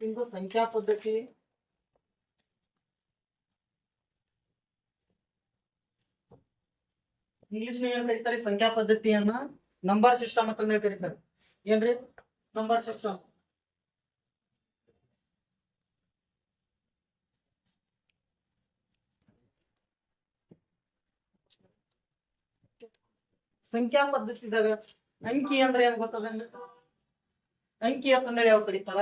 ಇಂದು ಸಂಖ್ಯಾ ಪದ್ಧತಿ ಇಂಗ್ಲಿಷ್ ಏನ್ ಕರೀತಾರೆ ಸಂಖ್ಯಾ ಪದ್ಧತಿಯನ್ನ ನಂಬರ್ ಸಿಸ್ಟಮ್ ಅಂತ ಹೇಳಿ ಕರೀತಾರೆ ಏನ್ರಿ ನಂಬರ್ ಸಿಸ್ಟಮ್ ಸಂಖ್ಯಾ ಪದ್ಧತಿ ಇದಾವೆ ಅಂಕಿ ಅಂದ್ರೆ ಏನ್ ಗೊತ್ತದೇನ್ರಿ ಅಂಕಿ ಅಂತಂದೇಳಿ ಯಾವ ಕರೀತಾರ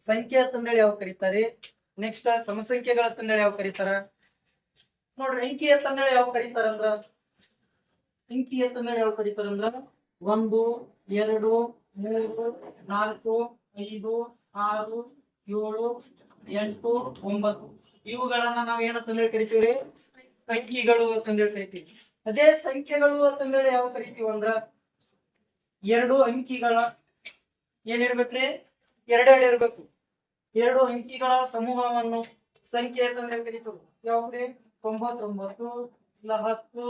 ಸಂಖ್ಯೆ ಅಂತಂದೇಳಿ ಯಾವ ಕರೀತಾರೆ? ನೆಕ್ಸ್ಟ್ ಸಮಸಂಖ್ಯೆಗಳ ಅಂತಂದೇಳಿ ಯಾವ ಕರೀತಾರ? ನೋಡ್ರಿ, ಅಂಕಿ ಅಂತಂದೇಳಿ ಯಾವ ಕರೀತಾರ ಅಂದ್ರ ಅಂಕಿ ಅಂತಂದೇಳಿ ಯಾವ ಕರೀತಾರ ಅಂದ್ರ ಒಂದು, ಎರಡು, ಮೂರು, ನಾಲ್ಕು, ಐದು, ಆರು, ಏಳು, ಎಂಟು, ಒಂಬತ್ತು. ಇವುಗಳನ್ನ ನಾವ್ ಏನಂತಂದೇಳಿ ಕರಿತೀವ್ರಿ? ಅಂಕಿಗಳು ಅಂತಂದೇಳಿ ಕರಿತೀವಿ. ಅದೇ ಸಂಖ್ಯೆಗಳು ಅಂತಂದೇಳಿ ಯಾವ ಕರಿತೀವಿ ಅಂದ್ರ ಎರಡು ಅಂಕಿಗಳ ಏನಿರ್ಬೇಕ್ರಿ ಎರಡೆರಡು ಇರಬೇಕು. ಎರಡು ಅಂಕಿಗಳ ಸಮೂಹವನ್ನು ಸಂಖ್ಯೆ ಅಂತಂದ್ರೆ ಕರೀತೀವಿ ಯಾವ್ರಿ ತೊಂಬತ್ತೊಂಬತ್ತು, ಇಲ್ಲ ಹತ್ತು,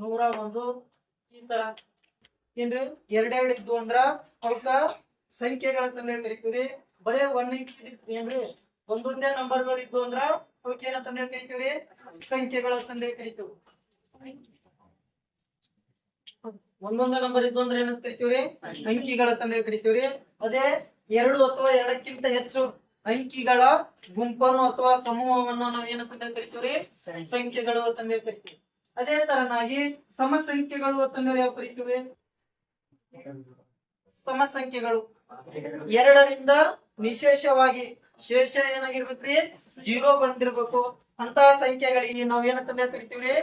ನೂರ ಒಂದು, ಈ ತರ. ಏನ್ರಿ? ಎರಡೆರಡು ಇದ್ವು ಅಂದ್ರ ಅವಕ್ಕ ಸಂಖ್ಯೆಗಳಂತಂದ್ರೆ ಕರಿತೀವ್ರಿ. ಬರೇ ಒಂದ್ ಅಂಕಿ ಏನ್ರಿ? ಒಂದೊಂದೇ ನಂಬರ್ಗಳು ಇದ್ವು ಅಂದ್ರ ಅವಕ್ಕೆ ಏನಂತಂದ್ರೆ ಕರಿತೀವ್ರಿ? ಸಂಖ್ಯೆಗಳ ಅಂತಂದ್ರೆ ಕರಿತೀವಿ. ಒಂದೊಂದೇ ನಂಬರ್ ಇದ್ವು ಅಂದ್ರೆ ಏನಂತ ಕರಿತೀವ್ರಿ? ಅಂಕಿಗಳ ತಂದೆ ಕರಿತೀವ್ರಿ. ಅದೇ ಎರಡು ಅಥವಾ ಎರಡಕ್ಕಿಂತ ಹೆಚ್ಚು ಅಂಕಿಗಳ ಗುಂಪನ್ನು ಅಥವಾ ಸಮೂಹವನ್ನು ನಾವು ಏನಂತ ಕರಿತೀವ್ರಿ? ಸಂಖ್ಯೆಗಳು ಅಂತಂದ್ರೆ ಕರಿತೀವಿ. ಅದೇ ತರನಾಗಿ ಸಮಸಂಖ್ಯೆಗಳು ಅಂತಂದ್ರೆ ಯಾವ ಕರಿತೀವಿ? ಸಮಸಂಖ್ಯೆಗಳು. ಎರಡರಿಂದ ವಿಶೇಷವಾಗಿ ಶೇಷ ಏನಾಗಿರ್ಬೇಕ್ರಿ? ಜೀರೋ ಬಂದಿರ್ಬೇಕು. ಅಂತ ಸಂಖ್ಯೆಗಳಿಗೆ ನಾವ್ ಏನಂತಂದ್ರೆ ಕರಿತೀವ್ರಿ?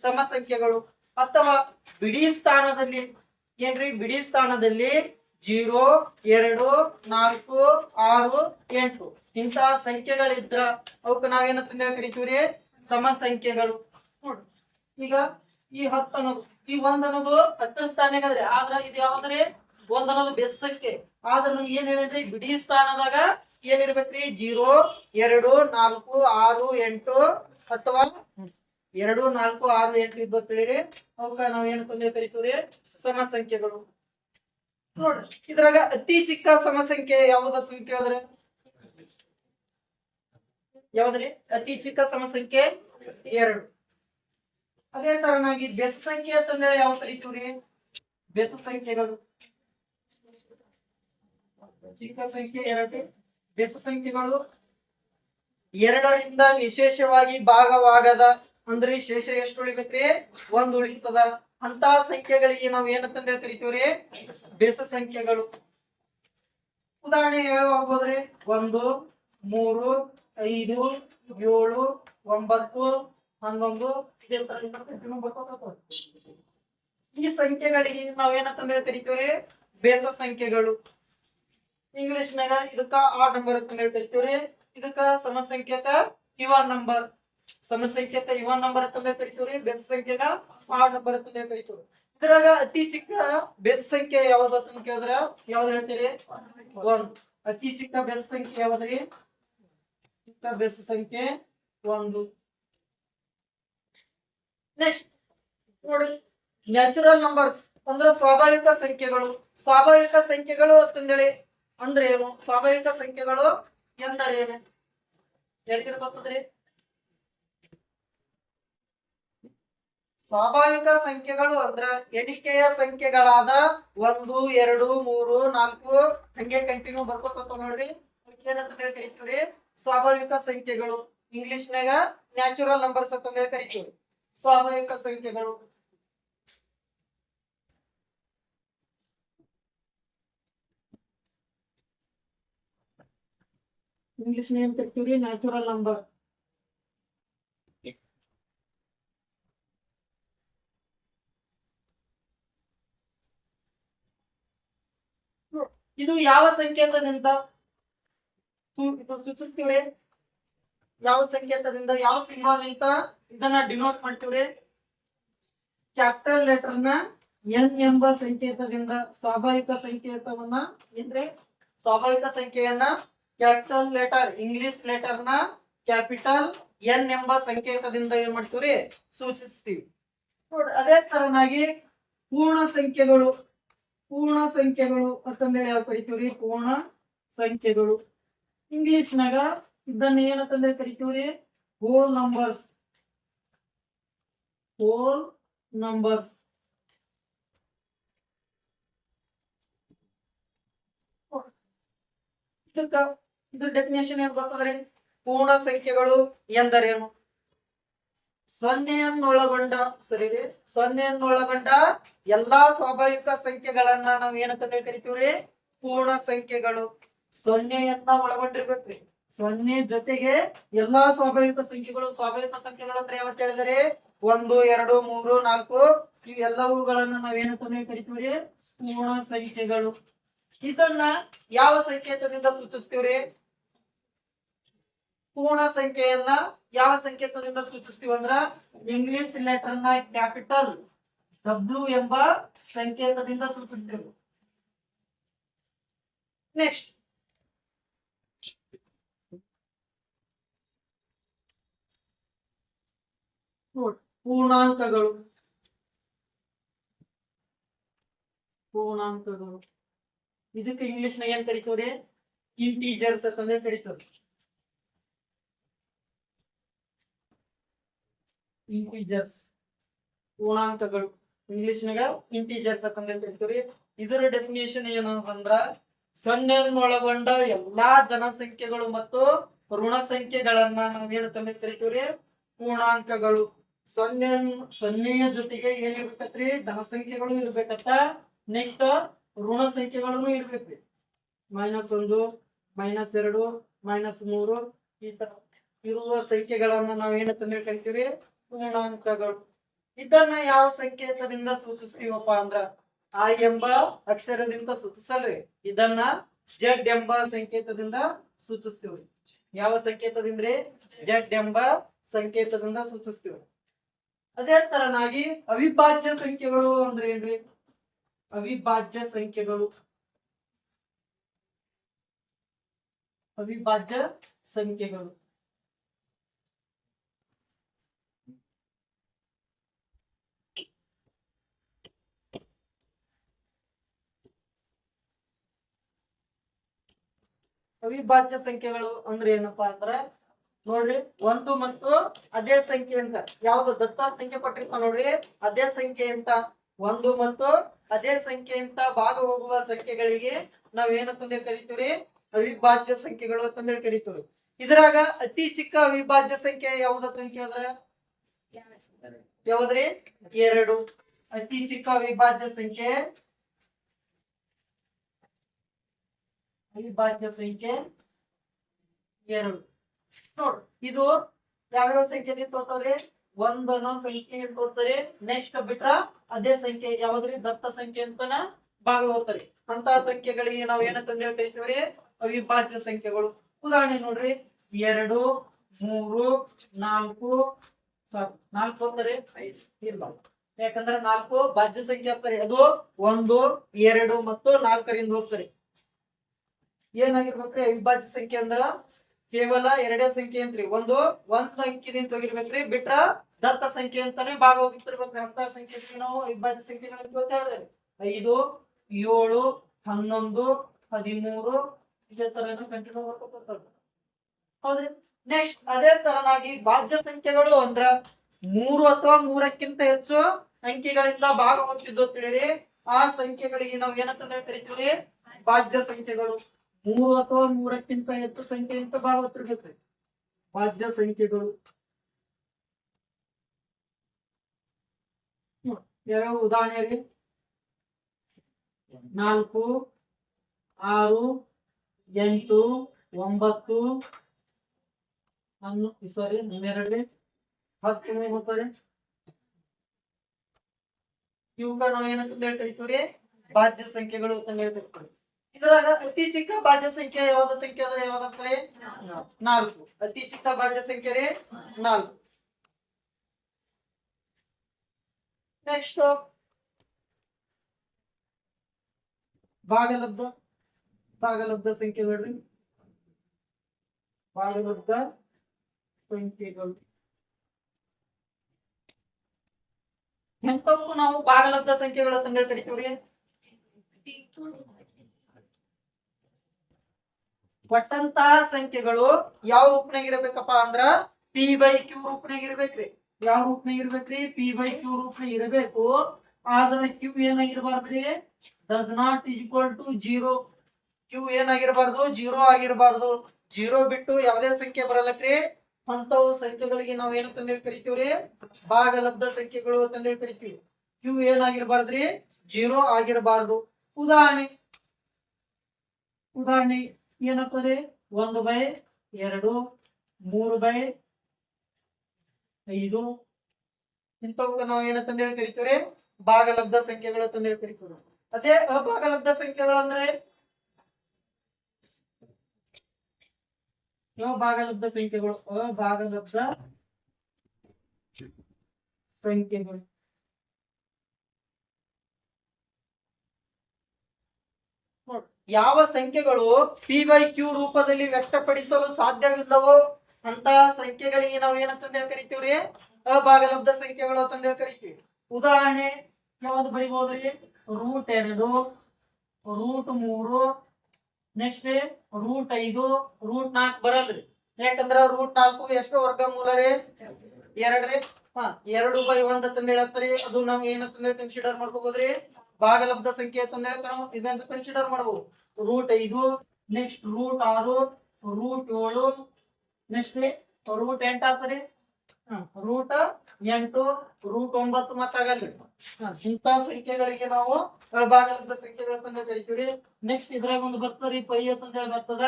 ಸಮಸಂಖ್ಯೆಗಳು. ಅಥವಾ ಬಿಡಿ ಸ್ಥಾನದಲ್ಲಿ ಏನ್ರಿ? ಬಿಡಿ ಸ್ಥಾನದಲ್ಲಿ ಜೀರೋ, ಎರಡು, ನಾಲ್ಕು, ಆರು, ಎಂಟು. ಇಂತಹ ಸಂಖ್ಯೆಗಳಿದ್ರ ಅವಕ್ಕೆ ನಾವೇನಂತಂದ್ರೆ ಕರಿತೀವ್ರಿ? ಸಮ ಸಂಖ್ಯೆಗಳು ನೋಡ್ರಿ ಈಗ ಈ ಹತ್ತು ಅನ್ನೋದು, ಈ ಒಂದ್ ಅನ್ನೋದು ಹತ್ತರ ಸ್ಥಾನಗಾದ್ರೆ ಆದ್ರ ಇದು ಯಾವ್ದ್ರಿ? ಒಂದ್ ಅನ್ನೋದು ಬೆಸ್ ಆದ್ರ ನಮ್ಗೆ ಏನ್ ಹೇಳಿದ್ರಿ? ಬಿಡಿ ಸ್ಥಾನದಾಗ ಏನಿರ್ಬೇಕ್ರಿ ಜೀರೋ, ಎರಡು, ನಾಲ್ಕು, ಆರು, ಎಂಟು. ಅಥವಾ ಎರಡು, ನಾಲ್ಕು, ಆರು, ಎಂಟು ಇದ್ಬೇಕು ಹೇಳಿರಿ ಅವಕ್ಕ ನಾವ್ ಏನು ತೊಂದರೆ ಕರಿತೀವ್ರಿ? ಸಮ ಸಂಖ್ಯೆಗಳು ನೋಡ್ರಿ ಇದ್ರಾಗ ಅತಿ ಚಿಕ್ಕ ಸಮಸಂಖ್ಯೆ ಯಾವ್ದಪ್ಪ ಅಂತ ಕೇಳಿದ್ರೆ? ಯಾವ್ದ್ರಿ? ಅತಿ ಚಿಕ್ಕ ಸಮಸಂಖ್ಯೆ ಎರಡು. ಅದೇ ತರನಾಗಿ ಬೆಸ ಸಂಖ್ಯೆ ಅಂತಂದೇಳಿ ಯಾವ ಕರಿತೀವ್ರಿ? ಬೆಸ ಸಂಖ್ಯೆಗಳು ಚಿಕ್ಕ ಸಂಖ್ಯೆ ಎರಡು, ಬೆಸ ಸಂಖ್ಯೆಗಳು ಎರಡರಿಂದ ವಿಶೇಷವಾಗಿ ಭಾಗವಾಗದ ಅಂದ್ರೆ ಶೇಷ ಎಷ್ಟು ಉಳಿಬೇಕ್ರಿ? ಒಂದ್ ಉಳಿತದ. ಅಂತ ಸಂಖ್ಯೆಗಳಿಗೆ ನಾವ್ ಏನಂತಂದ್ರೆ ಕರಿತೀವ್ರಿ ಬೇಸ ಸಂಖ್ಯೆಗಳು. ಉದಾಹರಣೆ ಯಾವಾಗ್ಬೋದ್ರಿ ಒಂದು, ಮೂರು, ಐದು, ಏಳು, ಒಂಬತ್ತು, ಹನ್ನೊಂದು. ಈ ಸಂಖ್ಯೆಗಳಿಗೆ ನಾವ್ ಏನಂತಂದ್ರೆ ಕರಿತೀವ್ರಿ ಬೇಸ ಸಂಖ್ಯೆಗಳು. ಇಂಗ್ಲಿಷ್ ನಾಗ ಇದಕ್ಕ ಆಡ್ ನಂಬರ್ ಅಂತಂದ್ರೆ ಕರಿತೀವ್ರಿ ಇದಕ್ಕ ಸಮಸಂಖ್ಯಕ ಇವ ನಂಬರ್ ಸಮಸಂಖ್ಯಕ ಇವನ್ ನಂಬರ್ ಅಂತಲೇ ಕರಿತೀವ್ರಿ, ಬೆಸ್ ಸಂಖ್ಯೆಗ ಆಡ್ ನಂಬರ್ ಅಂತಲೇ ಕರಿತೀವ್ರಿ. ಇದ್ರಾಗ ಅತಿ ಚಿಕ್ಕ ಬೆಸ್ ಸಂಖ್ಯೆ ಯಾವ್ದು ಅಂತ ಕೇಳಿದ್ರ ಯಾವ್ದು ಹೇಳ್ತೀರಿ? ಒನ್ ಅತಿ ಚಿಕ್ಕ ಬೆಸ್ ಸಂಖ್ಯೆ ಯಾವ್ದ್ರಿ? ಚಿಕ್ಕ ಬೆಸ್ ಸಂಖ್ಯೆ ಒಂದು. ನೆಕ್ಸ್ಟ್ ನೋಡಿ. ನ್ಯಾಚುರಲ್ ನಂಬರ್ಸ್ ಅಂದ್ರೆ ಸ್ವಾಭಾವಿಕ ಸಂಖ್ಯೆಗಳು. ಸ್ವಾಭಾವಿಕ ಸಂಖ್ಯೆಗಳು ಅಂತಂದೇಳಿ ಅಂದ್ರೆ ಏನು? ಸ್ವಾಭಾವಿಕ ಸಂಖ್ಯೆಗಳು ಎಂದರೇನು? ಯಾರಿಗಾರ ಗೊತ್ತದ್ರಿ? ಸ್ವಾಭಾವಿಕ ಸಂಖ್ಯೆಗಳು ಅಂದ್ರ ಎಣಿಕೆಯ ಸಂಖ್ಯೆಗಳಾದ ಒಂದು, ಎರಡು, ಮೂರು, ನಾಲ್ಕು, ಹಂಗೆ ಕಂಟಿನ್ಯೂ ಬರ್ಕೋತ ನೋಡ್ರಿ. ಏನಂತ ಹೇಳಿ ಕರಿತೀವ್ರಿ? ಸ್ವಾಭಾವಿಕ ಸಂಖ್ಯೆಗಳು. ಇಂಗ್ಲಿಷ್ನಾಗ ನ್ಯಾಚುರಲ್ ನಂಬರ್ಸ್ ಅಂತ ಹೇಳಿ ಕರಿತೀವಿ ಸ್ವಾಭಾವಿಕ ಸಂಖ್ಯೆಗಳು. ಇಂಗ್ಲಿಷ್ ನೇಮ್ ಕರಿತೀವ್ರಿ? ನ್ಯಾಚುರಲ್ ನಂಬರ್ ಇದು ಯಾವ ಸಂಕೇತದಿಂದ? ಸೂಚಿಸ್ತೀವಿ ಯಾವ ಸಂಕೇತದಿಂದ, ಯಾವ ಸಿಂಬಲ್ ಅಂತ ಇದನ್ನ ಡಿನೋಟ್ ಮಾಡ್ತೀವಿ. ಕ್ಯಾಪಿಟಲ್ ಲೆಟರ್ನ ಎನ್ ಎಂಬ ಸಂಕೇತದಿಂದ ಸ್ವಾಭಾವಿಕ ಸಂಕೇತವನ್ನ ಅಂದ್ರೆ ಸ್ವಾಭಾವಿಕ ಸಂಖ್ಯೆಯನ್ನ ಕ್ಯಾಪಿಟಲ್ ಲೆಟರ್ ಇಂಗ್ಲಿಷ್ ಲೆಟರ್ನ ಕ್ಯಾಪಿಟಲ್ ಎನ್ ಎಂಬ ಸಂಕೇತದಿಂದ ಏನ್ ಮಾಡ್ತೀವಿ? ಸೂಚಿಸ್ತೀವಿ. ನೋಡ್ರಿ ಅದೇ ತರನಾಗಿ ಪೂರ್ಣ ಸಂಖ್ಯೆಗಳು ಪೂರ್ಣ ಸಂಖ್ಯೆಗಳು ಅಂತಂದೇಳಿ ಯಾವ ಕರಿತೀವ್ರಿ? ಪೂರ್ಣ ಸಂಖ್ಯೆಗಳು. ಇಂಗ್ಲಿಷ್ನಾಗ ಇದನ್ನ ಏನಂತಂದ್ರೆ ಕರಿತೀವ್ರಿ? ಹೋಲ್ ನಂಬರ್ಸ್ ಹೋಲ್ ನಂಬರ್ಸ್ ಇದಕ್ಕ ಇದು ಡೆಫಿನೇಷನ್ ಏನ್ ಗೊತ್ತದ್ರಿ? ಪೂರ್ಣ ಸಂಖ್ಯೆಗಳು ಎಂದರೇನು? ಸೊನ್ನೆಯನ್ನೊಳಗೊಂಡ ಸರಿ ಸೊನ್ನೆಯನ್ನೊಳಗೊಂಡ ಎಲ್ಲಾ ಸ್ವಾಭಾವಿಕ ಸಂಖ್ಯೆಗಳನ್ನ ನಾವ್ ಏನಂತಂದ್ರೆ ಕರಿತೀವ್ರಿ? ಪೂರ್ಣ ಸಂಖ್ಯೆಗಳು. ಸೊನ್ನೆಯನ್ನ ಒಳಗೊಂಡಿರ್ಬೇಕ್ರಿ. ಸೊನ್ನೆ ಜೊತೆಗೆ ಎಲ್ಲಾ ಸ್ವಾಭಾವಿಕ ಸಂಖ್ಯೆಗಳು ಸ್ವಾಭಾವಿಕ ಸಂಖ್ಯೆಗಳು ಅಂದ್ರೆ ಯಾವತ್ತು ಹೇಳಿದರೆ? ಒಂದು, ಎರಡು, ಮೂರು, ನಾಲ್ಕು, ಇವೆಲ್ಲವುಗಳನ್ನ ನಾವೇನಂತಂದ್ರೆ ಕರಿತೀವ್ರಿ? ಪೂರ್ಣ ಸಂಖ್ಯೆಗಳು. ಇದನ್ನ ಯಾವ ಸಂಕೇತದಿಂದ ಸೂಚಿಸ್ತೀವ್ರಿ? ಪೂರ್ಣ ಸಂಖ್ಯೆಯನ್ನ ಯಾವ ಸಂಕೇತದಿಂದ ಸೂಚಿಸ್ತೀವಿ ಅಂದ್ರ ಇಂಗ್ಲಿಷ್ ಲೆಟರ್ನ ಕ್ಯಾಪಿಟಲ್ ಡಬ್ಲ್ಯೂ ಎಂಬ ಸಂಕೇತದಿಂದ ಸೂಚಿಸ್ತೀವಿ. ನೆಕ್ಸ್ಟ್ ಪೂರ್ಣಾಂಕಗಳು. ಪೂರ್ಣಾಂಕಗಳು. ಇದಕ್ಕೆ ಇಂಗ್ಲಿಷ್ನ ಏನ್ ಕರಿತವ್ರಿ? ಇಂಟೀಜರ್ಸ್ ಅಂತಂದ್ರೆ ಕರಿತೀವ್ರಿ. ಇಂಟೀಜರ್ಸ್ ಪೂರ್ಣಾಂಕಗಳು ಇಂಗ್ಲಿಷ್ನಾಗ ಇಂಟೀಜರ್ಸ್ ಅಂತಂದ್ರೆ ಕರಿತೀವ್ರಿ ಇದರ ಡೆಫಿನೇಷನ್ ಏನಂತಂದ್ರ ಸೊನ್ನೆಯನ್ನೊಳಗೊಂಡ ಎಲ್ಲಾ ಧನ ಸಂಖ್ಯೆಗಳು ಮತ್ತು ಋಣ ಸಂಖ್ಯೆಗಳನ್ನ ನಾವೇನಂತಂದ್ರೆ ಕರಿತೀವ್ರಿ? ಪೂರ್ಣಾಂಕಗಳು. ಸೊನ್ನೆ ಸೊನ್ನೆಯ ಜೊತೆಗೆ ಏನು ಇರ್ಬೇಕತ್ರಿ? ಧನ ಸಂಖ್ಯೆಗಳು ಇರ್ಬೇಕತ್ತ. ನೆಕ್ಸ್ಟ್ ಋಣ ಸಂಖ್ಯೆಗಳನ್ನು ಇರ್ಬೇಕ್ರಿ. ಮೈನಸ್ ಒಂದು ಮೈನಸ್ ಎರಡು ಮೈನಸ್ ಮೂರು, ಈ ತರ ಇರುವ ಸಂಖ್ಯೆಗಳನ್ನ ನಾವೇನಂತಂದ್ರೆ ಕರಿತೀವ್ರಿ? ಕರಿತೀವಿ ಪೂರ್ಣಾಂಕಗಳು ಇದನ್ನ ಯಾವ ಸಂಕೇತದಿಂದ ಸೂಚಿಸ್ತೀವಪ್ಪ ಅಂದ್ರ ಆ ಎಂಬ ಅಕ್ಷರದಿಂದ ಸೂಚಿಸಲ್ರಿ. ಇದನ್ನ ಜಡ್ ಎಂಬ ಸಂಕೇತದಿಂದ ಸೂಚಿಸ್ತೀವ್ರಿ. ಯಾವ ಸಂಕೇತದಿಂದ್ರೆ? ಜಡ್ ಎಂಬ ಸಂಕೇತದಿಂದ ಸೂಚಿಸ್ತೀವ್ರಿ. ಅದೇ ತರನಾಗಿ ಅವಿಭಾಜ್ಯ ಸಂಖ್ಯೆಗಳು ಅಂದ್ರೆ ಏನ್ರಿ? ಅವಿಭಾಜ್ಯ ಸಂಖ್ಯೆಗಳು. ಅವಿಭಾಜ್ಯ ಸಂಖ್ಯೆಗಳು. ಅವಿಭಾಜ್ಯ ಸಂಖ್ಯೆಗಳು ಅಂದ್ರೆ ಏನಪ್ಪಾ ಅಂದ್ರೆ ನೋಡ್ರಿ, ಒಂದು ಮತ್ತು ಅದೇ ಸಂಖ್ಯೆ ಅಂತ. ಯಾವ್ದು? ದತ್ತ ಸಂಖ್ಯೆ ಕೊಟ್ಟಿರ್ತಾವ ನೋಡ್ರಿ. ಅದೇ ಸಂಖ್ಯೆ ಅಂತ. ಒಂದು ಮತ್ತು ಅದೇ ಸಂಖ್ಯೆ ಅಂತ ಭಾಗ ಹೋಗುವ ಸಂಖ್ಯೆಗಳಿಗೆ ನಾವ್ ಏನಂತಂದ್ರೆ ಕರಿತೀವ್ರಿ? ಅವಿಭಾಜ್ಯ ಸಂಖ್ಯೆಗಳು ಅಂತಂದೇಳಿ ಕರಿತೀವ್ರಿ. ಇದ್ರಾಗ ಅತಿ ಚಿಕ್ಕ ಅವಿಭಾಜ್ಯ ಸಂಖ್ಯೆ ಯಾವ್ದಂತ ಕೇಳಿದ್ರೆ? ಯಾವ್ದ್ರಿ? ಎರಡು. ಅತಿ ಚಿಕ್ಕ ಅವಿಭಾಜ್ಯ ಸಂಖ್ಯೆ ಅವಿಭಾಜ್ಯ ಸಂಖ್ಯೆ ಎರಡು. ನೋಡ್ರಿ ಇದು ಯಾವ್ಯಾವ ಸಂಖ್ಯೆ ತೋರ್ತಾರೆ? ಅನ್ನೋ ಸಂಖ್ಯೆ ತೋರ್ತಾರೆ. ನೆಕ್ಸ್ಟ್ ಬಿಟ್ರ ಅದೇ ಸಂಖ್ಯೆ, ಯಾವ್ದ್ರಿ? ದತ್ತ ಸಂಖ್ಯೆ ಅಂತನ ಭಾಗ ಹೋಗ್ತಾರೆ ಅಂತ ಸಂಖ್ಯೆಗಳಿಗೆ ನಾವು ಏನಂತ ಹೇಳಿ ಹೇಳ್ತೇವ್ರಿ ಅವಿಭಾಜ್ಯ ಸಂಖ್ಯೆಗಳು. ಉದಾಹರಣೆ ನೋಡ್ರಿ. ಎರಡು, ಮೂರು, ನಾಲ್ಕು ನಾಲ್ಕು ಅಂತಾರೆ ಐದು. ಇಲ್ಲ. ಯಾಕಂದ್ರೆ ನಾಲ್ಕು ಭಾಜ್ಯ ಸಂಖ್ಯೆ ಆಗ್ತಾರೆ ಅದು ಒಂದು, ಎರಡು ಮತ್ತು ನಾಲ್ಕರಿಂದ ಹೋಗ್ತಾರೆ ಏನಾಗಿರ್ಬೇಕ್ರಿ? ಅವಿಭಾಜ್ಯ ಸಂಖ್ಯೆ ಅಂದ್ರ ಕೇವಲ ಎರಡೇ ಸಂಖ್ಯೆ ಅಂತ್ರಿ. ಒಂದು, ಒಂದ್ ಅಂಕಿದಿಂದ ಹೋಗಿರ್ಬೇಕ್ರಿ. ಬಿಟ್ರ ದತ್ತ ಸಂಖ್ಯೆ ಅಂತಾನೆ ಭಾಗ ಹೋಗಿರ್ಬೇಕ್ರಿ ಅಂತ ಸಂಖ್ಯೆ ನಾವು. ಅವಿಭಾಜ್ಯ ಅಂತ ಹೇಳಿದ್ರಿ ಐದು, ಏಳು, ಹನ್ನೊಂದು, ಹದಿಮೂರು. ಇದೇ ತರ ಕಂಟಿನ್ಯೂ ಮಾಡ್ಕೊತಾರೆ ಹೌದ್ರಿ? ನೆಕ್ಸ್ಟ್ ಅದೇ ತರನಾಗಿ ಭಾಜ್ಯ ಸಂಖ್ಯೆಗಳು ಅಂದ್ರ ಮೂರು ಅಥವಾ ಮೂರಕ್ಕಿಂತ ಹೆಚ್ಚು ಅಂಕಿಗಳಿಂದ ಭಾಗ ಹೋಗ್ತಿದ್ದು ತಿಳಿರಿ. ಆ ಸಂಖ್ಯೆಗಳಿಗೆ ನಾವು ಏನಂತಂದ್ರೆ ಕರಿತೀವಿ ಭಾಜ್ಯ ಸಂಖ್ಯೆಗಳು. ಮೂರು ಅಥವಾ ಮೂರಕ್ಕಿಂತ ಹೆಚ್ಚು ಸಂಖ್ಯೆಯಿಂದ ಭಾಗ ಹೋಗ್ತಿರ್ಬೇಕ್ರಿ ಭಾಜ್ಯ ಸಂಖ್ಯೆಗಳು. ಎರಡು ರೀ ನಾಲ್ಕು, ಆರು, ಎಂಟು, ಒಂಬತ್ತು, ಹನ್ನು ಸಾರಿ ಹನ್ನೆರಡು, ಹತ್ತು ಸಾರಿ ಇವುಗಳ ನಾವೇನಂತ ಏನಂತ ಬಾಧ್ಯ ಸಂಖ್ಯೆಗಳು ಅಂತ ಹೇಳ್ತಾ ಕರಿತೀವಿ ಇದ್ರಾಗ ಅತಿ ಚಿಕ್ಕ ಭಾಜ್ಯ ಸಂಖ್ಯೆ ಯಾವ್ದ ಸಂಖ್ಯೆ ಅಂದ್ರೆ ಯಾವ್ದಂತಾರೆ ನಾಲ್ಕು. ಅತಿ ಚಿಕ್ಕ ಭಾಜ್ಯ ಸಂಖ್ಯೆ ರೀ? ನಾಲ್ಕು. ನೆಕ್ಸ್ಟ್ ಭಾಗಲಬ್ಧ ಭಾಗಲಬ್ಧ ಸಂಖ್ಯೆಗಳು ಭಾಗಲಬ್ಧ ಸಂಖ್ಯೆಗಳು. ಎಂತವಕ್ಕೂ ನಾವು ಭಾಗಲಬ್ಧ ಸಂಖ್ಯೆಗಳು ಅಂತ ಹೇಳಿ ಕರಿತೀವ್ರಿ ಕೊಟ್ಟಂತಹ ಸಂಖ್ಯೆಗಳು ಯಾವ ರೂಪನಾಗ ಇರ್ಬೇಕಪ್ಪ ಅಂದ್ರ ಪಿ ಬೈ ಕ್ಯೂ ರೂಪನಾಗ ಇರ್ಬೇಕ್ರಿ. ಯಾವ ರೂಪನಾಗ ಇರ್ಬೇಕ್ರಿ? ಪಿ ಬೈ ಕ್ಯೂ ರೂಪನಾಗ ಇರಬೇಕು. ಆದ್ರೆ Q ಏನಾಗಿರ್ಬಾರ್ದ್ರಿ? Does not equal to zero Q ಏನಾಗಿರ್ಬಾರ್ದು? Zero ಆಗಿರ್ಬಾರ್ದು. ಜೀರೋ ಬಿಟ್ಟು ಯಾವುದೇ ಸಂಖ್ಯೆ ಬರಲ್ಲಕ್ರಿ? ಅಂತವು ಸಂಖ್ಯೆಗಳಿಗೆ ನಾವು ಏನು ತಂದೇಳಿ ಕರಿತೀವ್ರಿ? ಭಾಗಲಬ್ಧ ಸಂಖ್ಯೆಗಳು ತಂದೇಳಿ ಕರಿತೀವಿ. ಕ್ಯೂ ಏನಾಗಿರ್ಬಾರ್ದ್ರಿ? ಜೀರೋ ಆಗಿರಬಾರ್ದು. ಉದಾಹರಣೆ. ಉದಾಹರಣೆ. ಏನಾಗ್ತದೆ ಒಂದು ಬೈ ಎರಡು, ಮೂರು ಬೈ ಐದು. ಇಂಥವಕ್ಕೆ ನಾವು ಏನಂತಂದೇಳಿ ಕರಿತೀವ್ರಿ ಭಾಗಲಬ್ಧ ಸಂಖ್ಯೆಗಳು ತಂದೇಳಿ ಕರಿತೀವಿ ಅದೇ ಅಭಾಗಲಬ್ಧ ಸಂಖ್ಯೆಗಳಂದ್ರೆ ಅಭಾಗಲಬ್ಧ ಸಂಖ್ಯೆಗಳು ಅಭಾಗಲಬ್ಧ ಸಂಖ್ಯೆಗಳು ನೋಡ್, ಯಾವ ಸಂಖ್ಯೆಗಳು ಪಿ ಬೈ ಕ್ಯೂ ರೂಪದಲ್ಲಿ ವ್ಯಕ್ತಪಡಿಸಲು ಸಾಧ್ಯವಿಲ್ಲವೋ ಅಂತ ಸಂಖ್ಯೆಗಳಿಗೆ ನಾವು ಏನಂತಂದೇಳಿ ಕರಿತೀವ್ರಿ? ಅಭಾಗಲಬ್ಧ ಸಂಖ್ಯೆಗಳು ಅಂತಂದೇಳಿ ಕರಿತೀವಿ. ಉದಾಹರಣೆ ಯಾವ್ದು ಬರಿಬಹುದ್ರಿ ರೂಟ್ ಎರಡು ರೂಟ್ ಮೂರು ನೆಕ್ಸ್ಟ್ ರೂಟ್ ಐದು ರೂಟ್ ನಾಲ್ಕು ಬರಲ್ರಿ. ಯಾಕಂದ್ರ ರೂಟ್ ನಾಲ್ಕು ಎಷ್ಟು ವರ್ಗಮೂಲ ರೀ ಎರಡ್ರಿ. ಹಾ, ಎರಡು ಬೈ ಒಂದ್ ಅಂತಂದ್ ಹೇಳತ್ರಿ. ಅದು ನಾವ್ ಏನಂತ ಕನ್ಸಿಡರ್ ಮಾಡ್ಕೋಬಹುದ್ರಿ ಭಾಗಲಬ್ಧ ಸಂಖ್ಯೆ ಅಂತಂದೇಳಿ ನಾವು ಇದನ್ನ ಕನ್ಸಿಡರ್ ಮಾಡಬಹುದು ರೂಟ್ ಐದು ನೆಕ್ಸ್ಟ್ ರೂಟ್ ಆರು ರೂಟ್ ಏಳು ನೆಕ್ಸ್ಟ್ ರೂಟ್ ಎಂಟು ಆಗ್ತರಿ ರೂಟ್ ಎಂಟು ರೂಟ್ ಒಂಬತ್ತು ಮತ್ತಾಗಲ್ಲ ಇಂತ ಸಂಖ್ಯೆಗಳಿಗೆ ನಾವು ಭಾಗಲಬ್ಧ ಸಂಖ್ಯೆಗಳು ಅಂತಂದು ಕರಿತೀವಿ ನೆಕ್ಸ್ಟ್ ಇದ್ರಾಗ ಒಂದು ಬರ್ತದ್ರಿ ಪೈ ಅಂತ ಹೇಳಿ ಬರ್ತದ.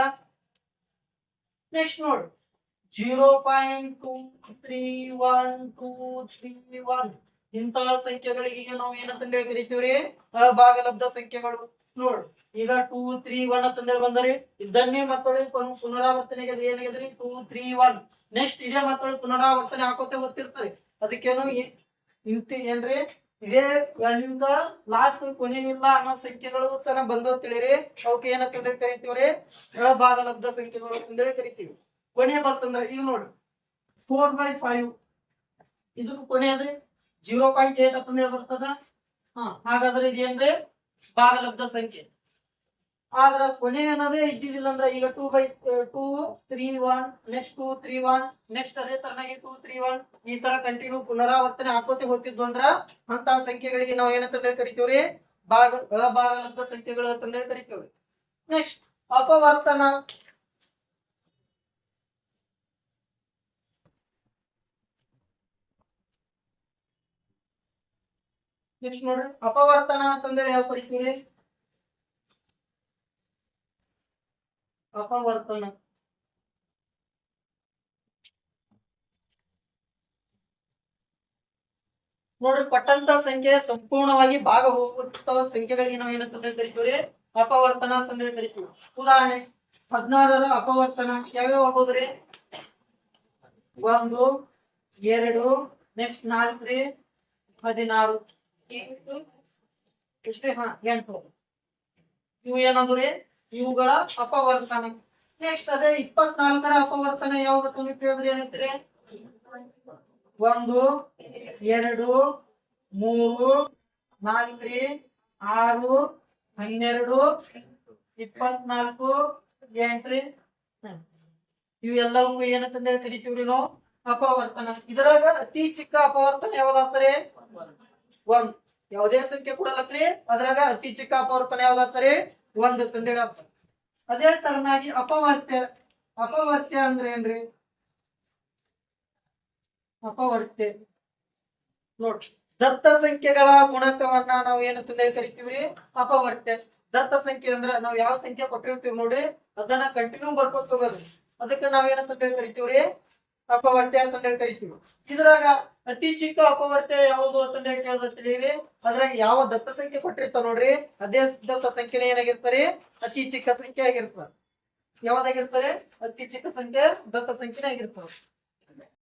ನೆಕ್ಸ್ಟ್ ನೋಡಿ. Zero point two three one two three one ಇಂತಹ ಸಂಖ್ಯೆಗಳಿಗೆ ನಾವು ಏನಂತಂದೇಳಿ ಕರಿತೀವ್ರಿ? ಅಭಾಗಲಬ್ಧ ಸಂಖ್ಯೆಗಳು. ನೋಡ್, ಈಗ ಟೂ ತ್ರೀ ಒನ್ ಹೇಳಿ ಬಂದರಿ. ಇದನ್ನೇ ಮತ್ತೊಳಗೆ ಪುನರಾವರ್ತನೆ ಪುನರಾವರ್ತನೆಗೆ ಏನಾಗಿದ್ರಿ ಟೂ ತ್ರೀ ಒನ್ ನೆಕ್ಸ್ಟ್ ಇದೇ ಮತ್ತೊಳಗೆ ಪುನರಾವರ್ತನೆ ಹಾಕೋತೆ ಗೊತ್ತಿರ್ತಾರೆ ಅದಕ್ಕೇನು ಇಂತ ಏನ್ರಿ? ಇದೇ ವ್ಯಾಲ್ಯೂದ ಲಾಸ್ಟ್ ಇಲ್ಲ ಅನ್ನೋ ಸಂಖ್ಯೆಗಳು ತನ ಬಂದೋ ತಿಳಿರಿ. ಅವಕ್ಕೆ ಏನಂತಂದ್ರೆ ಕರಿತೀವ್ರಿ? ಅಭಾಗಲಬ್ಧ ಸಂಖ್ಯೆಗಳು ಅಂತಂದೇಳಿ ಕರಿತೀವಿ. ಕೊನೆ ಬಂತಂದ್ರೆ ಈಗ ನೋಡ್ರಿ ಫೋರ್ ಬೈ ಫೈವ್ ಇದಕ್ಕೂ ಕೊನೆ ಅದ್ರಿ? ಜೀರೋ ಪಾಯಿಂಟ್ ಏಟ್ ಅಂತಂದೇಳಿ ಬರ್ತದ ಹಾ, ಹಾಗಾದ್ರೆ ಇದೇನ್ರಿ? ಭಾಗಲಬ್ಧ ಸಂಖ್ಯೆ. ಆದ್ರ ಕೊನೆ ಅನ್ನೋದೇ ಇದ್ದಿದ್ದಿಲ್ಲ ಅಂದ್ರೆ ಈಗ two by two three one next two three one next ಅದೇ ತರನಾಗಿ ಟೂ ತ್ರೀ ಒನ್ ಈ ತರ ಕಂಟಿನ್ಯೂ ಪುನರಾವರ್ತನೆ ಹಾಕೋತಿ ಹೋಗ್ತಿದ್ವು ಅಂದ್ರ ಅಂತ ಸಂಖ್ಯೆಗಳಿಗೆ ನಾವು ಏನಂತಂದ್ರೆ ಕರಿತೀವ್ರಿ? ಭಾಗ ಅಭಾಗಲಬ್ಧ ಸಂಖ್ಯೆಗಳು ಅಂತಂದೇಳಿ ಕರಿತೀವ್ರಿ. ನೆಕ್ಸ್ಟ್ ಅಪವರ್ತನ. ನೆಕ್ಸ್ಟ್ ನೋಡ್ರಿ ಅಪವರ್ತನ ಅಂತಂದ್ರೆ ಯಾವ ಕರಿತೀವಿ ಅಪವರ್ತನ. ನೋಡ್ರಿ ಪಟ್ಟಂತ ಸಂಖ್ಯೆ ಸಂಪೂರ್ಣವಾಗಿ ಭಾಗ ಹೋಗುತ್ತ ಸಂಖ್ಯೆಗಳಿಗೆ ನಾವು ಏನಂತಂದ್ರೆ ಕರಿತೀವಿ ಅಪವರ್ತನ ಅಂತಂದ್ರೆ ಕರಿತೀವಿ. ಉದಾಹರಣೆ, ಹದಿನಾರರ ಅಪವರ್ತನ ಯಾವ್ಯಾವ ಆಗೋದ್ರಿ ಒಂದು, ಎರಡು ನೆಕ್ಸ್ಟ್ ನಾಲ್ಕು ರೀ ಹದಿನಾರು. ಎಷ್ಟೇ, ಹಾ, ಎಂಟು. ಇವು ಏನಂದ್ರೆ? ಇವುಗಳ ಅಪವರ್ತನ. ನೆಕ್ಸ್ಟ್ ಅದೇ ಇಪ್ಪತ್ನಾಲ್ಕರ ಅಪವರ್ತನ ಯಾವ್ದಕ್ಕೆ ಅಂತ ಕೇಳಿದ್ರೆ ಏನೈತ್ರಿ? ಒಂದು, ಎರಡು, ಮೂರು ನಾಲ್ಕ್ರಿ ಆರು, ಹನ್ನೆರಡು, ಇಪ್ಪತ್ನಾಲ್ಕು, ಎಂಟ್ರಿ. ಇವೆಲ್ಲವೂ ಏನಂತಂದೇಳಿ ಕರಿತೀವ್ರಿ ನಾವು? ಅಪವರ್ತನ. ಇದರಾಗ ಅತಿ ಚಿಕ್ಕ ಅಪವರ್ತನ ಯಾವ್ದಾಗ್ತಾರೆ ಒಂದ್. ಯಾವುದೇ ಸಂಖ್ಯೆ ಕೊಡಲಕ್ರಿ? ಅದ್ರಾಗ ಅತಿ ಚಿಕ್ಕ ಅಪವರ್ತನ ಯಾವ್ದಾಗ್ತಾರೆ? ಒಂದ್ ಆಗ್ತದೆ. ಅದೇ ತರನಾಗಿ ಅಪವರ್ತ್ಯ. ಅಪವರ್ತ್ಯ ಅಂದ್ರೆ ಏನ್ರಿ? ಅಪವರ್ತ್ಯ. ನೋಡ್ರಿ. ದತ್ತ ಸಂಖ್ಯೆಗಳ ಗುಣಕವನ್ನ ನಾವು ಏನು ತಂದೇಳಿ ಕರಿತೀವಿ ಅಪವರ್ತ್ಯ. ದತ್ತ ಸಂಖ್ಯೆ ಅಂದ್ರ ನಾವು ಯಾವ ಸಂಖ್ಯೆ ಕೊಟ್ಟಿರ್ತೀವಿ ನೋಡ್ರಿ? ಅದನ್ನ ಕಂಟಿನ್ಯೂ ಬರ್ಕೊತ ಹೋಗೋದು. ಅದಕ್ಕೆ ನಾವೇನಂತ ಕರಿತೀವ್ರಿ? ಅಪವರ್ತ್ಯ ಅಂತಂದೇಳಿ ಕರಿತೀವಿ ಇದ್ರಾಗ ಅತಿ ಚಿಕ್ಕ ಅಪವರ್ತ್ಯ ಯಾವುದು ಅಂತಂದೇಳಿ ಕೇಳ್ದ ತಿಳಿಯಿರಿ ಅದ್ರಾಗ ಯಾವ ದತ್ತ ಸಂಖ್ಯೆ ಕೊಟ್ಟಿರ್ತಾವ ನೋಡ್ರಿ. ಅದೇ ದತ್ತ ಸಂಖ್ಯೆನೇ ಏನಾಗಿರ್ತಾರೆ ಅತಿ ಚಿಕ್ಕ ಸಂಖ್ಯೆ ಆಗಿರ್ತದ. ಯಾವ್ದಾಗಿರ್ತಾರೆ ಅತಿ ಚಿಕ್ಕ ಸಂಖ್ಯೆ ದತ್ತ ಸಂಖ್ಯೆನೇ ಆಗಿರ್ತಾವ